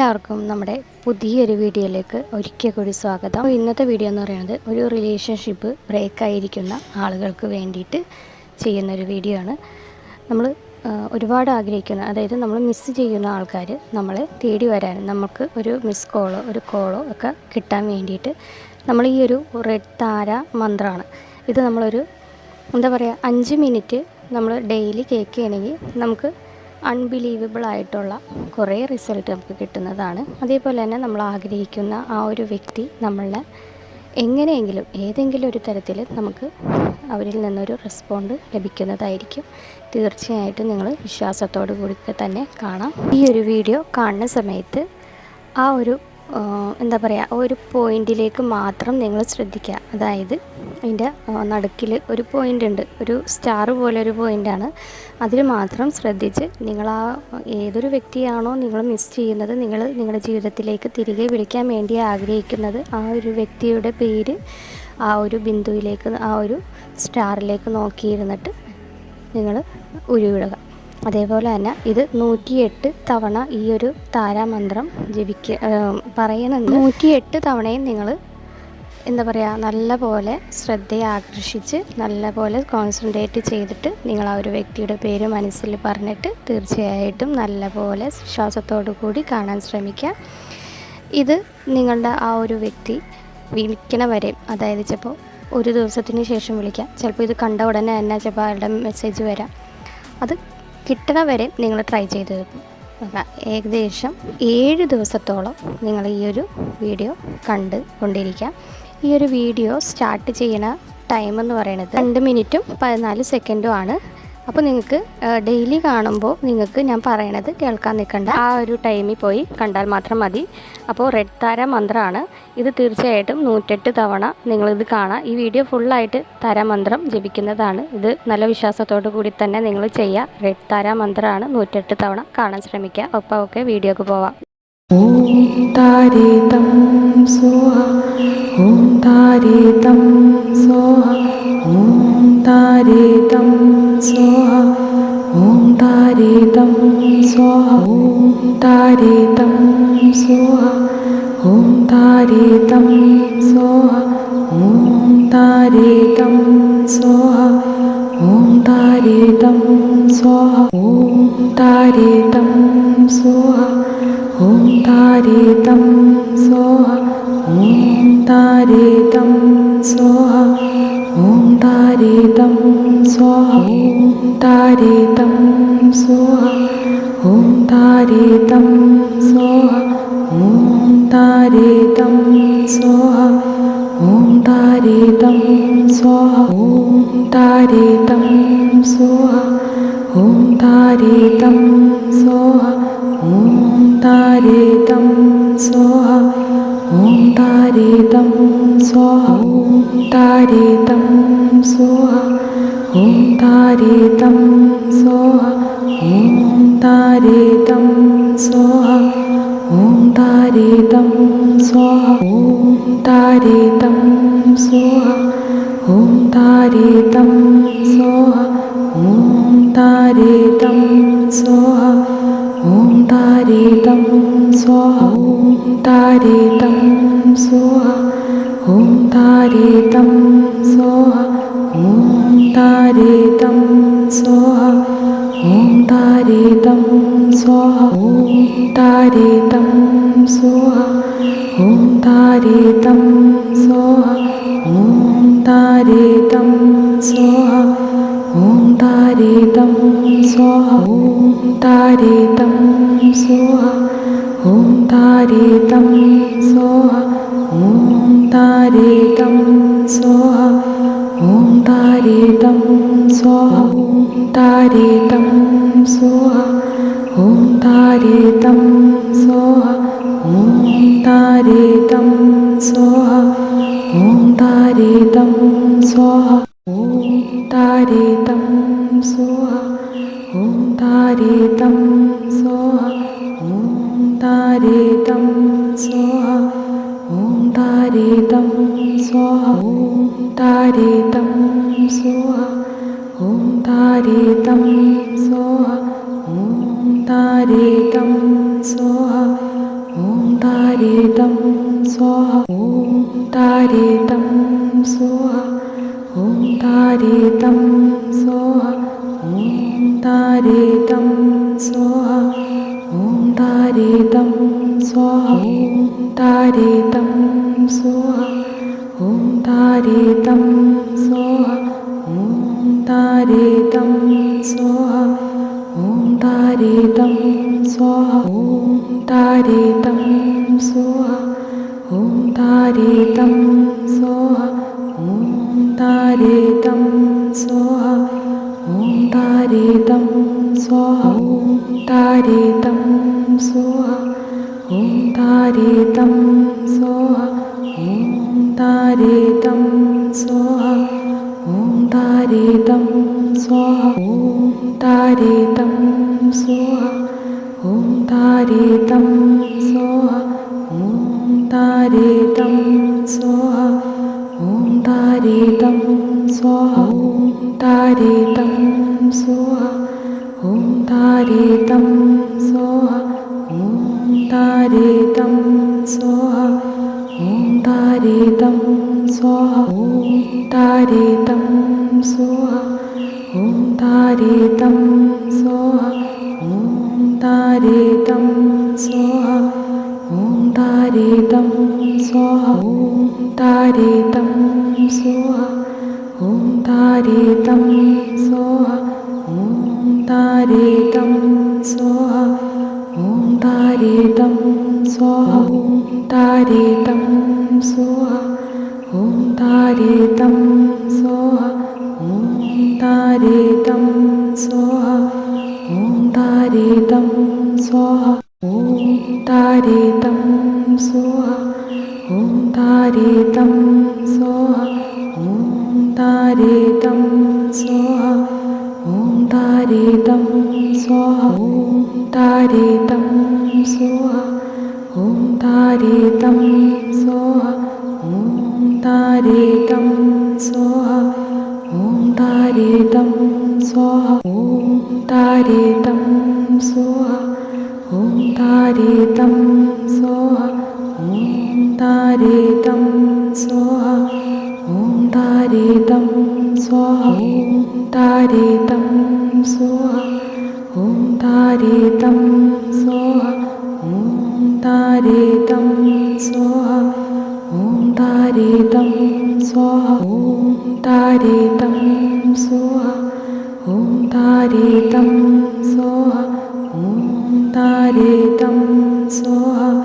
എല്ലാവർക്കും നമ്മുടെ പുതിയൊരു വീഡിയോയിലേക്ക് ഒരിക്കൽ കൂടി സ്വാഗതം. ഇന്നത്തെ വീഡിയോ എന്ന് പറയുന്നത് ഒരു റിലേഷൻഷിപ്പ് ബ്രേക്ക് ആയിരിക്കുന്ന ആളുകൾക്ക് വേണ്ടിയിട്ട് ചെയ്യുന്ന ഒരു വീഡിയോ ആണ്. നമ്മൾ ഒരുപാട് ആഗ്രഹിക്കുന്ന അതായത് നമ്മൾ മിസ്സ് ചെയ്യുന്ന ആൾക്കാർ നമ്മളെ തേടി വരാൻ നമുക്ക് ഒരു മിസ് കോളോ ഒരു കോളോ ഒക്കെ കിട്ടാൻ വേണ്ടിയിട്ട് നമ്മൾ ഈ ഒരു റെഡ് താര മന്ത്രമാണ് ഇത് നമ്മളൊരു എന്താ പറയുക അഞ്ച് മിനിറ്റ് നമ്മൾ ഡെയിലി കേൾക്കുകയാണെങ്കിൽ നമുക്ക് അൺബിലീവബിൾ ആയിട്ടുള്ള കുറേ റിസൾട്ട് നമുക്ക് കിട്ടുന്നതാണ്. അതേപോലെ തന്നെ നമ്മൾ ആഗ്രഹിക്കുന്ന ആ ഒരു വ്യക്തി നമ്മളെ എങ്ങനെയെങ്കിലും ഏതെങ്കിലും ഒരു തരത്തിൽ നമുക്ക് അവരിൽ നിന്നൊരു റെസ്പോണ്ട് ലഭിക്കുന്നതായിരിക്കും. തീർച്ചയായിട്ടും നിങ്ങൾ വിശ്വാസത്തോടു കൂടി തന്നെ കാണാം. ഈ ഒരു വീഡിയോ കാണുന്ന സമയത്ത് ആ ഒരു എന്താ പറയുക ഒരു പോയിന്റിലേക്ക് മാത്രം നിങ്ങൾ ശ്രദ്ധിക്കുക. അതായത് അതിന്റെ നടുക്കിൽ ഒരു പോയിന്റ് ഉണ്ട്. ഒരു സ്റ്റാർ പോലെ ഒരു പോയിന്റാണ് അതിൽ മാത്രം ശ്രദ്ധിച്ച് നിങ്ങൾ ആ ഏതൊരു വ്യക്തിയാണോ നിങ്ങൾ മിസ് ചെയ്യുന്നത് നിങ്ങൾ നിങ്ങളുടെ ജീവിതത്തിലേക്ക് തിരികെ വിളിക്കാൻ വേണ്ടി ആഗ്രഹിക്കുന്നത് ആ ഒരു വ്യക്തിയുടെ പേര് ആ ഒരു ബിന്ദുവിലേക്ക് ആ ഒരു സ്റ്റാറിലേക്ക് നോക്കിയിരുന്നിട്ട് നിങ്ങൾ ഉരുവിടുക. അതേപോലെ തന്നെ ഇത് നൂറ്റിയെട്ട് തവണ ഈ ഒരു താരാമന്ത്രം ജപിക്ക പറയുന്നുണ്ട്. നൂറ്റിയെട്ട് തവണയും നിങ്ങൾ എന്താ പറയുക നല്ല പോലെ ശ്രദ്ധയെ ആകർഷിച്ച് നല്ല പോലെ കോൺസെൻട്രേറ്റ് ചെയ്തിട്ട് നിങ്ങൾ ആ ഒരു വ്യക്തിയുടെ പേര് മനസ്സിൽ പറഞ്ഞിട്ട് തീർച്ചയായിട്ടും നല്ല പോലെ വിശ്വാസത്തോടു കൂടി കാണാൻ ശ്രമിക്കുക ഇത് നിങ്ങളുടെ ആ ഒരു വ്യക്തി വിളിക്കണ വരെ അതായത് ചിലപ്പോൾ ഒരു ദിവസത്തിന് ശേഷം വിളിക്കാം. ചിലപ്പോൾ ഇത് കണ്ട ഉടനെ തന്നെ ചിലപ്പോൾ അയാളുടെ മെസ്സേജ് വരാം. അത് കിട്ടണ വരെ നിങ്ങൾ ട്രൈ ചെയ്ത് ഏകദേശം ഏഴ് ദിവസത്തോളം നിങ്ങൾ ഈ ഒരു വീഡിയോ കണ്ട് കൊണ്ടിരിക്കാം. ഈ ഒരു വീഡിയോ സ്റ്റാർട്ട് ചെയ്യുന്ന ടൈം എന്ന് പറയുന്നത് രണ്ട് മിനിറ്റും പതിനാല് സെക്കൻഡും ആണ്. അപ്പോൾ നിങ്ങൾക്ക് ഡെയിലി കാണുമ്പോൾ നിങ്ങൾക്ക് ഞാൻ പറയണത് കേൾക്കാൻ നിൽക്കണ്ട. ആ ഒരു ടൈമിൽ പോയി കണ്ടാൽ മാത്രം മതി. അപ്പോൾ റെഡ് താര മന്ത്രമാണ് ഇത് തീർച്ചയായിട്ടും നൂറ്റെട്ട് തവണ നിങ്ങളിത് കാണാം. ഈ വീഡിയോ ഫുള്ളായിട്ട് താരാമന്ത്രം ജപിക്കുന്നതാണ്. ഇത് നല്ല വിശ്വാസത്തോടു കൂടി തന്നെ നിങ്ങൾ ചെയ്യുക റെഡ് താര മന്ത്രമാണ് നൂറ്റെട്ട് തവണ കാണാൻ ശ്രമിക്കുക ഒപ്പം ഒക്കെ വീഡിയോക്ക് പോവാം. താരേ തം സ്വാഹ ഓം താരേ തം സ്വാഹ ഓം താരേ തം സ്വാഹ ഓം താരേ തം സ്വാഹ ഓം താരേ തം സ്വാഹ ഓം താരേ തം സ്വാഹ ഓം താരേ തം സ്വാഹ ഓം താരേ തം സ്വാഹ ഓം താരേ തം സ്വാഹ ഓം താരേതം സ്വാഹ. ഓം താരേതം സ്വാഹ. ഓം താരേതം സ്വാഹ. ഓം താരേതം സ്വാഹ. ഓം താരേതം സ്വാഹ. ഓം താരേതം സ്വാഹ. ഓം താരേതം സ്വാഹ. ഓം താരേതം സ്വാഹ. ഓം താരേതം സ്വാഹ ഓം താരേതം സ്വാഹ ഓം താരേതം സ്വാഹ ഓം താരേതം സ്വാഹ ഓം താരേതം സ്വാഹ ഓം താരേതം സ്വാഹ ഓം താരേതം സ്വാഹ ഓം താരേതം സ്വാഹ. ഓം താരേതം സ്വാഹ ഓം താരേതം സ്വാഹ ഓം താരേതം സ്വാഹ ഓം താരേതം സ്വാഹ ഓം താരേതം സ്വാഹ ഓം താരേതം സ്വാഹ ഓം താരേതം സ്വാഹ ഓം താരേതം സ്വാഹ ഓം താരേതം സ്വാഹ. ഓം താരേതം സ്വാഹ. ഓം താരേതം സ്വാഹ. ഓം താരേതം സ്വാഹ. ഓം താരേതം സ്വാഹ. ഓം താരേതം സ്വാഹ. ഓം താരേതം സ്വാഹ. ഓം താരേതം സ്വാഹ. ഓം താരേതം സ്വാഹ. तारे तं सोहा ॐ तारे तं सोहा ॐ तारे तं सोहा ॐ तारे तं स्वाहा ॐ तारे तं सोहा ॐ तारे तं सोहा ॐ तारे तं स्वाहा ॐ तारे तं सोहा। ॐ तारेतं स्वाहा ॐ तारेतं स्वाहा तारेतं स्वाहा ॐ तारेतं स्वाहा ॐ तारेतं स्वाहा तारेतं स्वाहा ॐ तारेतं स्वाहा तारेतं स्वाहा तारेतं स्वाहा ॐ तारेतं स्वाहा ॐ तारेतं स्वाहा ॐ तारेतं स्वाहा ॐ तारेतं स्वाहा ॐ तारेतं स्वाहा ॐ तारेतं स्वाहा ॐ तारेतं स्वाहा ॐ तारेतं स्वाहा ॐ तारेतं स्वाहा तारेतं स्वाहा तारेतं स्वाहा तारेतं स्वाहा तारेतं स्वाहा तारेतं स्वाहा तारेतं स्वाहा तारेतं स्वाहा तारेतं स्वाहा ॐ तारेतं स्वाहा। ॐ तारेतं स्वाहा। ॐ तारेतं स्वाहा। ॐ तारेतं स्वाहा। ॐ तारेतं स्वाहा। ॐ तारेतं स्वाहा। ॐ तारेतं स्वाहा। ॐ तारेतं स्वाहा। ॐ तारेतं स्वाहा। ॐ तारेतं स्वाहा ॐ तारेतं स्वाहा तारेतं स्वाहा तारेतं स्वाहा तारेतं स्वाहा ॐ तारेतं स्वाहा ॐ तारेतं स्वाहा ॐ तारेतं स्वाहा ॐ तारेतं स्वाहा तारेतं ॐ तारीतं स्वाहा तारीतं स्वाहां तारेतं स्वाहा ॐ तारीतं स्वाहा ॐ तारीतं स्वाहा ॐ तारीतं स्वाहा ॐ तारेतं स्वाहा